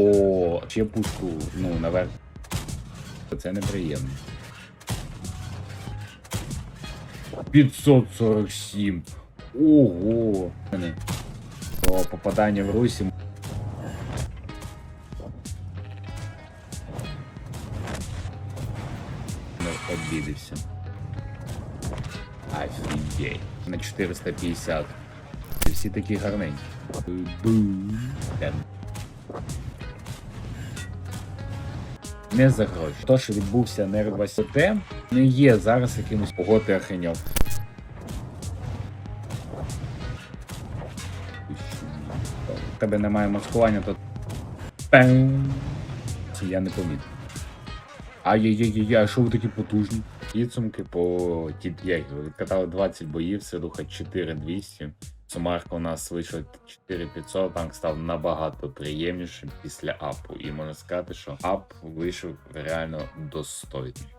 О, ще пушку, ну, наверх. Це неприємно. 547. Ого. О, попадання в Русі. Обідився. Офігеть. На 450. І всі такі гарненькі. Не за гроші. То, що відбувся нерва СТ, не є зараз якимось погоди охреньов. У тебе немає маскування, то. Я не помітив. Ай-яй-яй-яй, а що ви такі потужні? Підсумки по ті, як ви відкатали 20 боїв, Сидуха 4200. Сумарка у нас вийшла 4500, танк став набагато приємнішим після апу. І можна сказати, що ап вийшов реально достойний.